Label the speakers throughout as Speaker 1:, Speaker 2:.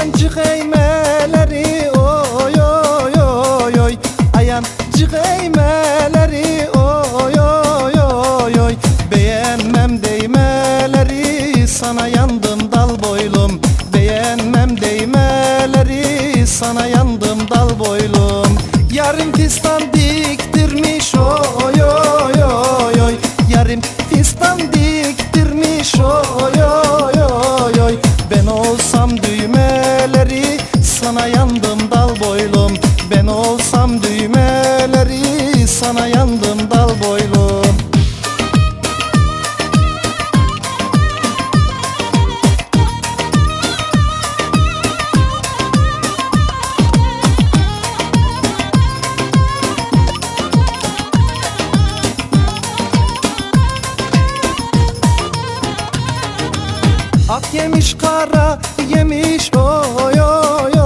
Speaker 1: ayancık eymeleri oy oy oy oy. Ayancık eymeleri oy oy oy oy. Beğenmem değmeleri sana yandım dal boylum. Beğenmem değmeleri sana yandım dal boylum. Yarım fistan diktirmiş oy oy oy oy. Yarım fistan diktirmiş oy oy oy. Dal boylum. Ben olsam düğmeleri sana yandım dal boylum. Ak yemiş kara yemiş oy oy oy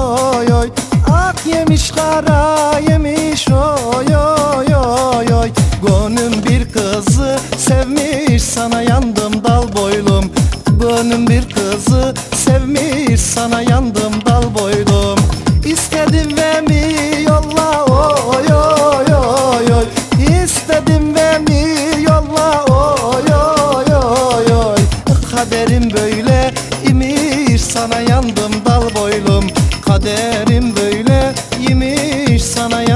Speaker 1: sevmiş sana yandım dal boylum. Gönlüm bir kızı sevmiş sana yandım dal boylum. İstedim ve mi yolla oy oy oy oy. İstedim ve mi yolla oy oy oy oy. Kaderim böyle imiş sana yandım dal boylum. Kaderim böyle imiş sana yandım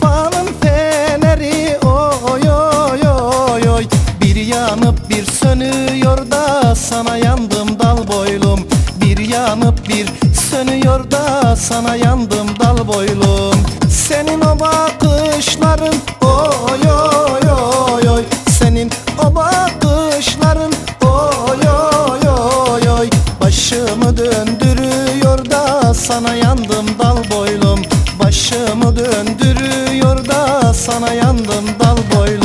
Speaker 1: İstifanın feneri oy oy oy oy. Bir yanıp bir sönüyor da sana yandım dal boylum. Bir yanıp bir sönüyor da sana yandım dal boylum. Senin o bakışların öldürüyor da sana yandım dal boylu